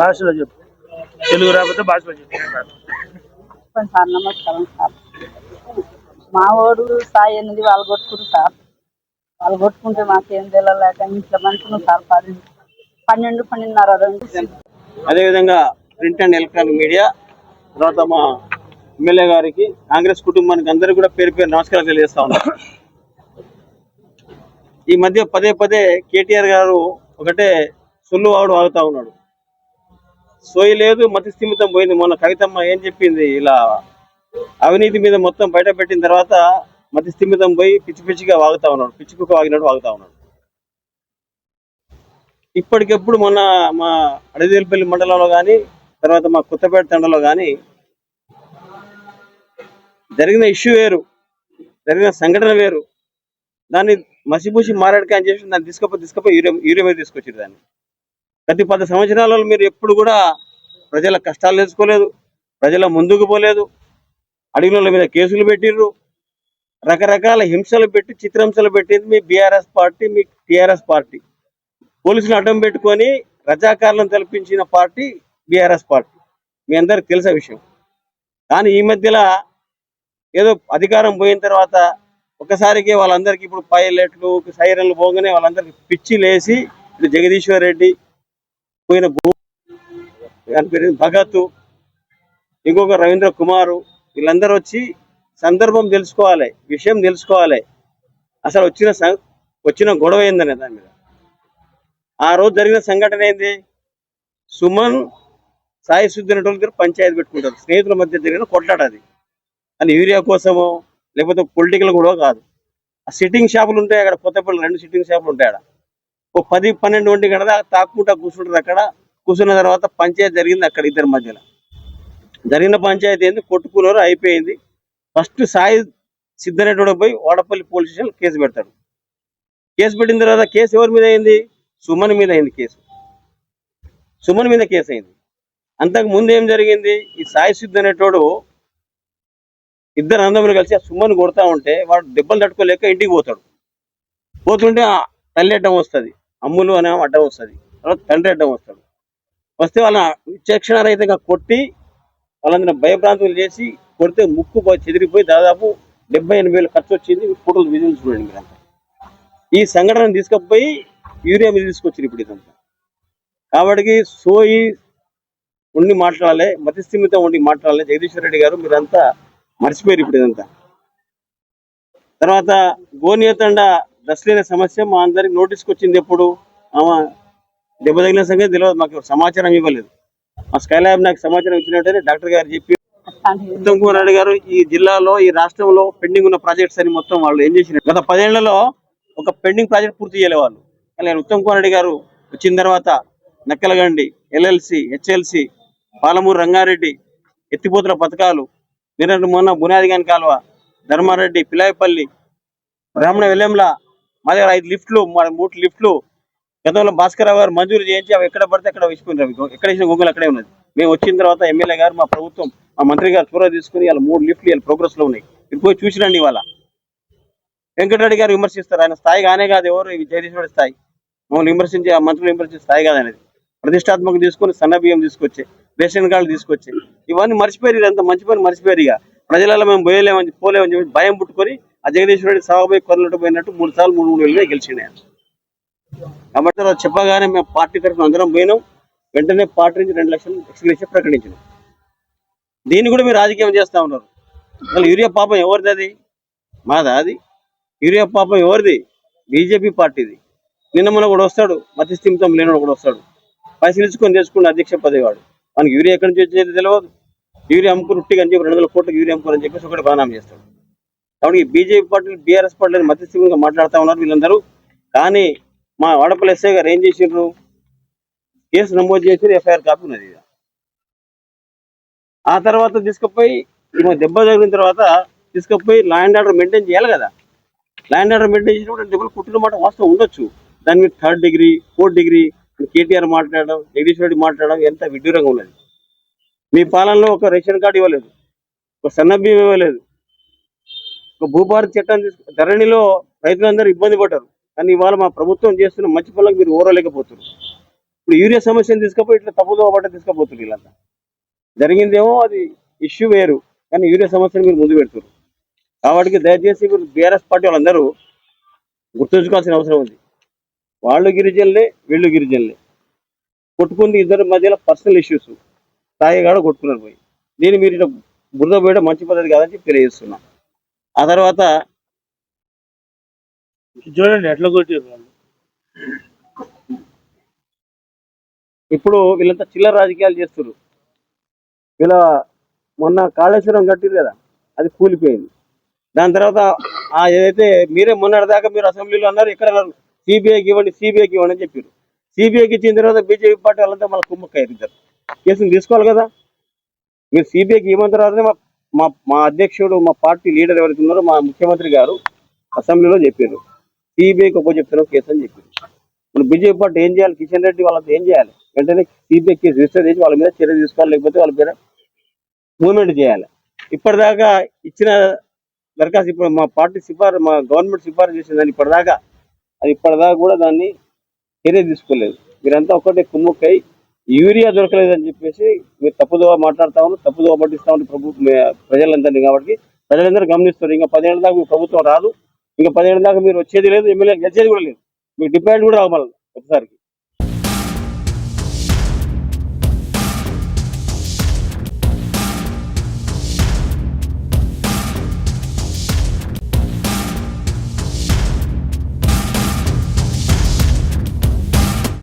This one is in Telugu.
భాషలో చెప్పు. తెలుగు రాకపోతే భాషలో చెప్పు. చెప్పండి సార్ నమస్కారం సార్. మా వాడు సాయి ఎనిమిది వాళ్ళు కొట్టుకుంటు సార్. వాళ్ళు కొట్టుకుంటే మాకేం తెలియలేక ఇంట్లో మంచిగా సార్. పది పన్నెండు పన్నెండున్నర రెండు. అదేవిధంగా ప్రింట్ అండ్ ఎలక్ట్రానిక్ మీడియా తర్వాత మా ఎమ్మెల్యే గారికి కాంగ్రెస్ కుటుంబానికి అందరికీ కూడా పేరు పేరు నమస్కారం తెలియజేస్తా ఉన్నాం. ఈ మధ్య పదే పదే కేటీఆర్ గారు ఒకటే సొల్లు వాడు వాగుతా ఉన్నాడు. సోయి లేదు మతి స్థిమితం పోయింది. మొన్న కవితమ్మ ఏం చెప్పింది? ఇలా అవినీతి మీద మొత్తం బయట పెట్టిన తర్వాత మతి స్థిమితం పోయి పిచ్చి పిచ్చిగా వాగుతా ఉన్నాడు. పిచ్చి కుక్క వాగినట్టు వాగుతా ఉన్నాడు. ఇప్పటికెప్పుడు మొన్న మా అడవిపల్లి మండలంలో కానీ తర్వాత మా కొత్తపేట తండలో కానీ జరిగిన ఇష్యూ వేరు జరిగిన సంఘటన వేరు. దాన్ని మసిపూసి మారాడికి అని చెప్పి దాన్ని తీసుకపోయి తీసుకపోయి యూరియా యూరియా మీద తీసుకొచ్చారు దాన్ని. ప్రతి పది సంవత్సరాలలో మీరు ఎప్పుడు కూడా ప్రజల కష్టాలు తెలుసుకోలేదు ప్రజల ముందుకు పోలేదు. అడవిల మీద కేసులు పెట్టిర్రు. రకరకాల హింసలు పెట్టి చిత్రహింసలు పెట్టింది మీ బీఆర్ఎస్ పార్టీ మీ టీఆర్ఎస్ పార్టీ. పోలీసులు అడ్డం పెట్టుకొని రజాకారులను తెలపించిన పార్టీ బీఆర్ఎస్ పార్టీ. మీ అందరికి తెలిసే విషయం. కానీ ఈ మధ్యలో ఏదో అధికారం పోయిన తర్వాత ఒకసారికి వాళ్ళందరికీ ఇప్పుడు పైలట్లు సైరన్లు పోగానే వాళ్ళందరికీ పిచ్చి లేసి జగదీశ్వర్ రెడ్డి పోయిన భూ పేరు భగత్ ఇంకొక రవీంద్ర కుమారు వీళ్ళందరూ వచ్చి సందర్భం తెలుసుకోవాలి విషయం తెలుసుకోవాలి. అసలు వచ్చిన వచ్చిన గొడవ ఏందనే దాని మీద. ఆ రోజు జరిగిన సంఘటన ఏంది? సుమన్ సాయి సుద్దినటువంటి దగ్గర పంచాయతీ పెట్టుకుంటారు. స్నేహితుల మధ్య జరిగిన కొట్లాట అది. అని యూరియా కోసమో లేకపోతే పొలిటికల్ కూడా కాదు. ఆ సిట్టింగ్ షాపులు ఉంటాయి అక్కడ కొత్తపల్లి రెండు సిట్టింగ్ షాపులు ఉంటాయి అక్కడ. ఓ పది పన్నెండు ఒంటి గంట దాకా తాక్కుంటా కూర్చుంటారు అక్కడ. కూర్చున్న తర్వాత పంచాయతీ జరిగింది అక్కడ ఇద్దరి మధ్యలో జరిగిన పంచాయతీ ఏంది? కొట్టుకున్నారు అయిపోయింది. ఫస్ట్ సాయి సిద్ధరెడ్డి పోయి వాడపల్లి పోలీస్ స్టేషన్ కేసు పెడతాడు. కేసు పెట్టిన తర్వాత కేసు ఎవరి మీద అయింది? సుమన్ మీద అయింది కేసు. సుమన్ మీద కేసు అయింది. అంతకు ముందు ఏం జరిగింది? ఈ సాయి సిద్ధు అనేటోడు ఇద్దరు అన్నదమ్ములు కలిసి ఆ సుమన్ కొడతా ఉంటే వాడు దెబ్బలు తట్టుకోలేక ఇంటికి పోతాడు. పోతుంటే తల్లి అడ్డం వస్తుంది. అమ్ములు అనే అడ్డం వస్తుంది. తర్వాత తండ్రి అడ్డం వస్తాడు. వస్తే వాళ్ళ విచక్షణారహితంగా కొట్టి వాళ్ళందరిని భయభ్రాంతులు చేసి కొడితే ముక్కు చెదిరిపోయి దాదాపు డెబ్బై ఎనభై వేలు ఖర్చు వచ్చింది. ఫోటోలు విజువల్ చూడండి మీరంతా ఈ సంఘటన తీసుకుపోయి యూరియా మీద తీసుకొచ్చింది ఇప్పుడు ఇదంతా. కాబట్టి సోయి ఉండి మాట్లాడాలి మతిస్థిమితం ఉండి మాట్లాడాలి. జగదీశ్వర్ రెడ్డి గారు మీరంతా మర్చిపోయారు ఇప్పుడు ఇదంతా. తర్వాత గోనియతండ డ్రెస్ లేని సమస్య మా అందరికి నోటీస్కి వచ్చింది ఎప్పుడు? ఆమె దెబ్బ తగిలిన సంగతి తెలియదు మాకు సమాచారం ఇవ్వలేదు. మా స్కైలాబ్ నాకు సమాచారం ఇచ్చినట్టే డాక్టర్ గారు చెప్పి ఉత్తమ్ కుమార్ రెడ్డి గారు ఈ జిల్లాలో ఈ రాష్ట్రంలో పెండింగ్ ఉన్న ప్రాజెక్ట్స్ అని మొత్తం వాళ్ళు ఏం చేసినారు? గత పదేళ్ళలో ఒక పెండింగ్ ప్రాజెక్ట్ పూర్తి చేయలే వాళ్ళు. కానీ ఉత్తమ్ కుమార్ రెడ్డి గారు వచ్చిన తర్వాత నక్కలగండి ఎల్ఎల్సి హెచ్ఎల్సి పాలమూరు రంగారెడ్డి ఎత్తిపోతుల పథకాలు నిన్నటి మొన్న బునాదిగాని కాలువ ధర్మారెడ్డి పిలాయపల్లి బ్రాహ్మణ వెల్లెంల మా దగ్గర ఐదు లిఫ్ట్లు మా మూడు లిఫ్ట్లు. గతంలో భాస్కర్ గారు మంజూరు చేయించి అవి ఎక్కడ పడితే అక్కడ వేసుకున్నారు ఎక్కడ వేసిన గొంగులు అక్కడే ఉన్నది. మేము వచ్చిన తర్వాత ఎమ్మెల్యే గారు మా ప్రభుత్వం మా మంత్రి గారు చొరవ తీసుకుని వాళ్ళ మూడు లిఫ్ట్లు వీళ్ళ ప్రోగ్రెస్లో ఉన్నాయి. మీరు పోయి చూసిరండి ఇవాళ. వెంకటరెడ్డి గారు విమర్శిస్తారు. ఆయన స్థాయి కానే కాదు ఎవరు? ఈ జగదీశ్వరుడి స్థాయి. మమ్మల్ని విమర్శించే ఆ మంత్రులు విమర్శించే స్థాయి కాదు అనేది. ప్రతిష్టాత్మకం తీసుకొని సన్న బియ్యం తీసుకొచ్చే రేషన్ కార్డు తీసుకొచ్చి. ఇవన్నీ మర్చిపోయారు ఇదంతా మంచి పని మర్చిపోయారు ఇక. ప్రజలలో మేము పోయలేమని పోలేమని చెప్పి భయం పుట్టుకొని ఆ జగదీశ్వరుడి సభపోయి కొరలట్టు పోయినట్టు మూడు సార్లు మూడు మూడు వేలుగా గెలిచిండే కాబట్టి అలా చెప్పగానే మేము పార్టీ తరఫున అందరం పోయినాం. వెంటనే పార్టీ నుంచి రెండు లక్షలు ఎక్స్గ్రేషన్ ప్రకటించినాం. దీన్ని కూడా మీరు రాజకీయం చేస్తా ఉన్నారు. అసలు యూరియా పాపం ఎవరిది అది? మాదా అది? యూరియా పాపం ఎవరిది? బీజేపీ పార్టీది. నిన్న మన కూడా వస్తాడు మతిస్థిమితం లేనివాడు కూడా వస్తాడు. పైసలు ఇచ్చుకొని తెచ్చుకున్న అధ్యక్ష పదవివాడు. మనకి యూరియా ఎక్కడి నుంచి వచ్చేది తెలియదు యూరియా అమ్ముకుని ఉట్టిగా అని చెప్పి రెండు వందల కోట్లకు యూరియా అమ్ముకోరని చెప్పేసి ఒకటి బానాం చేస్తాడు. కాబట్టి బీజేపీ పార్టీలు బీఆర్ఎస్ పార్టీలు మతి మాట్లాడుతూ ఉన్నారు వీళ్ళందరూ. కానీ మా వాడపల్లి ఎస్ఐ గారు ఏం చేసిండ్రు కేసు నమోదు చేసి ఎఫ్ఐఆర్ కాపీ ఉన్నది ఇక. ఆ తర్వాత తీసుకుపోయి ఈమె దెబ్బ తగిలిన తర్వాత తీసుకుపోయి లా అండ్ ఆర్డర్ మెయింటైన్ చేయాలి కదా. లా అండ్ ఆర్డర్ మెయింటైన్ చేసినప్పుడు దెబ్బలు కుట్టిన మాట వాస్తవం ఉండొచ్చు. దాని మీద third degree fourth degree KTR మాట్లాడడం జగదీష్ రెడ్డి మాట్లాడడం ఎంత విడ్డూరంగా ఉన్నది. మీ పాలనలో ఒక రేషన్ కార్డు ఇవ్వలేదు. ఒక సన్నబియ్యం ఇవ్వలేదు. భూభారత్ చట్టం తీసుకు ధరణిలో రైతులందరూ ఇబ్బంది పడ్డారు. కానీ ఇవాళ మా ప్రభుత్వం చేస్తున్న మంచి పనులకు మీరు ఓరలేకపోతున్నారు ఇప్పుడు యూరియా సమస్యను తీసుకపోయి ఇట్లా తప్పుదో పట్ట తీసుకుపోతుంది వీళ్ళంతా. జరిగిందేమో అది ఇష్యూ వేరు కానీ యూరియా సమస్యను మీరు ముందు పెడుతున్నారు. కాబట్టి దయచేసి మీరు బీఆర్ఎస్ పార్టీ వాళ్ళందరూ గుర్తుంచుకోవాల్సిన అవసరం ఉంది. వాళ్ళు గిరిజనులే వీళ్ళు గిరిజనులే. కొట్టుకుంది ఇద్దరి మధ్యలో పర్సనల్ ఇష్యూస్. తాయిగాడ కొట్టుకున్నారు పోయి. దీన్ని మీరు ఇట్లా బురద పోయడం మంచి పద్ధతి కాదని చెప్పి తెలియజేస్తున్నాను ఆ తర్వాత చూడండి ఎట్లా కొట్టారు వాళ్ళు. ఇప్పుడు వీళ్ళంతా చిల్లర రాజకీయాలు చేస్తున్నారు వీళ్ళ మొన్న కాళేశ్వరం కట్టిరు కదా అది కూలిపోయింది. దాని తర్వాత ఆ ఏదైతే మీరే మొన్నటి దాకా మీరు అసెంబ్లీలో అన్నారు ఎక్కడ అన్నారు సిబిఐకి ఇవ్వండి సిబిఐకి ఇవ్వండి అని చెప్పారు. సిబిఐకి ఇచ్చిన తర్వాత బీజేపీ పార్టీ వాళ్ళంతా మళ్ళీ కుమ్మక్కయ్యారు ఇద్దరు. కేసును తీసుకోవాలి కదా. మీరు సిబిఐకి ఇవ్వని తర్వాతనే మా మా అధ్యక్షుడు మా పార్టీ లీడర్ ఎవరికి ఉన్నారో మా ముఖ్యమంత్రి గారు అసెంబ్లీలో చెప్పారు. సిబిఐకి ఒప్పో చెప్తున్నాం కేసు అని చెప్పారు. ఇప్పుడు బీజేపీ పార్టీ ఏం చేయాలి? కిషన్ రెడ్డి వాళ్ళతో ఏం చేయాలి? వెంటనే సిబిఐ కేసు రిజిస్టర్ చేసి వాళ్ళ మీద చర్య తీసుకోవాలి లేకపోతే వాళ్ళ పేరు మూవ్మెంట్ చేయాలి. ఇప్పటిదాకా ఇచ్చిన దరఖాస్తు ఇప్పుడు మా పార్టీ సిఫారు మా గవర్నమెంట్ సిఫారు చేసిందని ఇప్పటిదాకా అది ఇప్పటిదాకా కూడా దాన్ని చర్య తీసుకోలేదు. మీరంతా ఒకటే కుమ్ముక్కై యూరియా దొరకలేదని చెప్పేసి మీరు తప్పుదోవ మాట్లాడుతా ఉన్నారు తప్పుదోవ పట్టిస్తా ఉన్నారు ప్రభు ప్రజలందరినీ కాబట్టి. ప్రజలందరూ గమనిస్తారు ఇంకా పదిహేడు దాకా మీ ప్రభుత్వం రాదు. ఇంకా పదిహేడు దాకా మీరు వచ్చేది లేదు ఎమ్మెల్యే గెలిచేది కూడా లేదు. మీకు డిపెండ్ కూడా రావాలి ఒకసారికి.